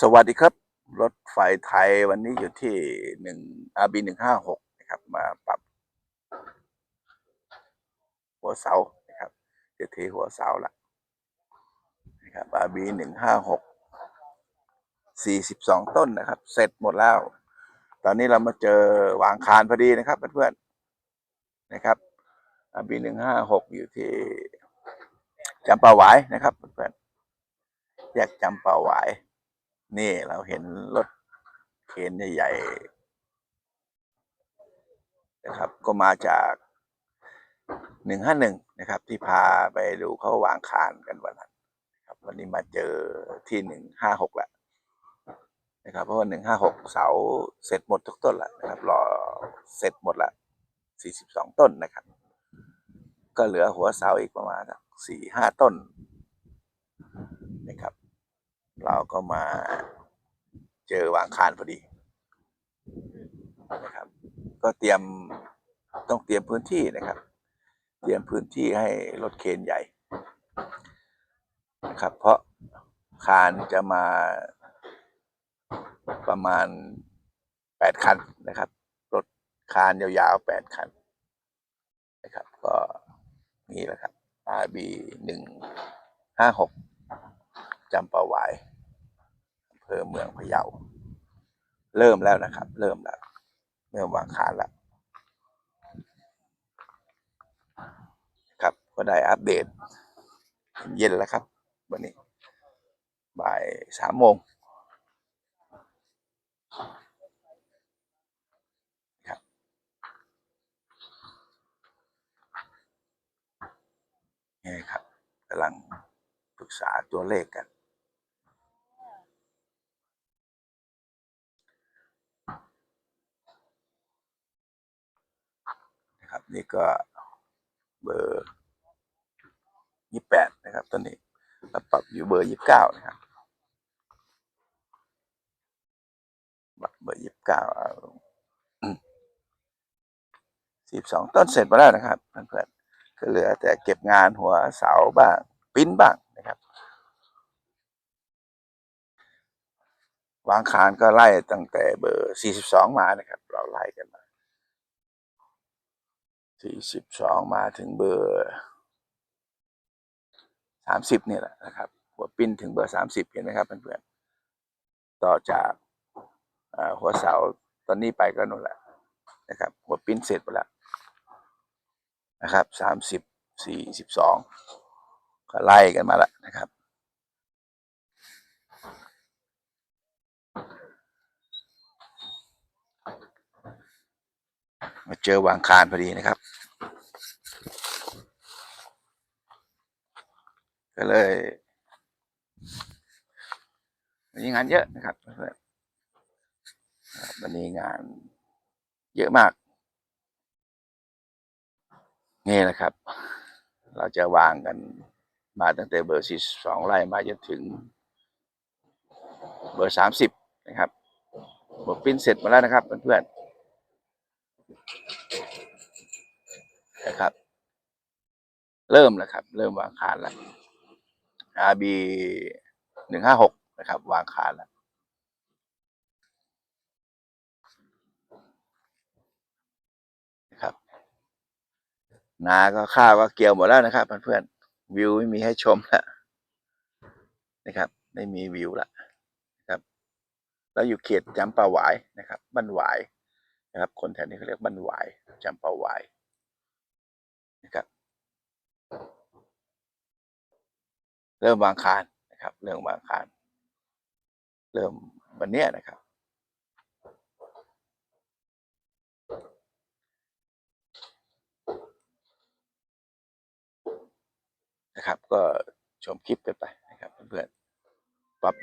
สวัสดีครับ รถไฟไทยวันนี้อยู่ที่หนึ่งอาบีหนึ่งห้าหกนะครับ มาปรับ หัวเสานะครับจะเทหัวเสาละนะครับอาบีหนึ่งห้าหกสี่สิบสองต้นนะครับ เสร็จหมดแล้ว ตอนนี้เรามาเจอวางคานพอดีนะครับเพื่อนๆนะครับอาบีหนึ่งห้าหกอยู่ที่จำปาหวายนะครับเพื่อนๆแยกจำปาหวาย นี่เราเห็นรถเคนใหญ่ๆนะครับ ก็มาจากหนึ่งห้าหนึ่งนะครับ ที่พาไปดูเขาวางคานกันวันนั้นครับ วันนี้มาเจอที่หนึ่งห้าหกแล้วนะครับเพราะว่าหนึ่งห้าหกเสาเสร็จหมดทุกต้นแล้วนะครับรอเสร็จหมดละสี่สิบสองต้นนะครับ ก็เหลือหัวเสาอีกประมาณสี่ห้าต้นนะครับ ก็มาเจอวางคานพอดีนะครับ ก็เตรียมต้องเตรียมพื้นที่นะครับ เตรียมพื้นที่ให้รถเคนใหญ่นะครับ เพราะคานจะมาประมาณแปดคันนะครับ รถคานยาวๆแปดคันนะครับ ก็นี่แหละครับ RB หนึ่งห้าหกจำปาหวาย ภอเมืองพะเยา เริ่มแล้วนะครับ เริ่มแล้วเริ่มวางคานแล้วครับ ก็ได้อัปเดต เย็นแล้วครับ วันนี้ บ่ายสามโมงนี่ครับกำลังปรึกษาตัวเลขกัน นี่ก็เบอร์ยี่แปดนะครับตอนนี้เราปรับอยู่เบอร์ยี่เก้านะครับปรับเบอร์ยี่เก้าสิบสองต้นเสร็จมาแล้วนะครับเพื่อนๆก็เหลือแต่เก็บงานหัวเสาบ้างปิ้นบ้างนะครับ วางคานก็ไล่ตั้งแต่เบอร์สี่สิบสองมานะครับ เราไล่กันมา สี่สิบสองมาถึงเบอร์สามสิบนี่แหละนะครับ หัวปิ้นถึงเบอร์สามสิบเห็นไหมครับเพื่อนๆต่อจากหัวเสาตอนนี้ไปก็นู่นแหละนะครับ หัวปิ้นเสร็จไปแล้วนะครับสามสิบสี่สิบสองก็ไล่กันมาแล้วนะครับมาเจอวางคานพอดีนะครับ ก็เลยวันนี้งานเยอะนะครับเพื่อนบวันนี้งานเยอะมาก นี่นะครับ เราจะวางกันมาตั้งแต่เบอร์สี่สองไล่มาจนถึง เบอร์สามสิบนะครับบทปิ้นเสร็จมาแล้วนะครับ เพื่อนๆนะครับ เริ่มแล้วครับ เริ่มวางคานแล้ว RB หนึ่งห้าหกนะครับ วางคาแล้วนะครับนาก็ข้าวก็เกี่ยวหมดแล้วนะครับเพื่อนๆวิวไม่มีให้ชมแล้วนะครับ ไม่มีวิวละนะครับ แล้วอยู่เขตจำปาหวายนะครับบ้านหวายนะครับ คนแถวนี้เขาเรียกบ้านหวายจำปาหวายนะครับ เริ่มวางคานนะครับ เริ่มวางคาน เริ่มวันนี้นะครับ นะครับ ก็ชมคลิปกันไปนะครับเพื่อนๆปรับ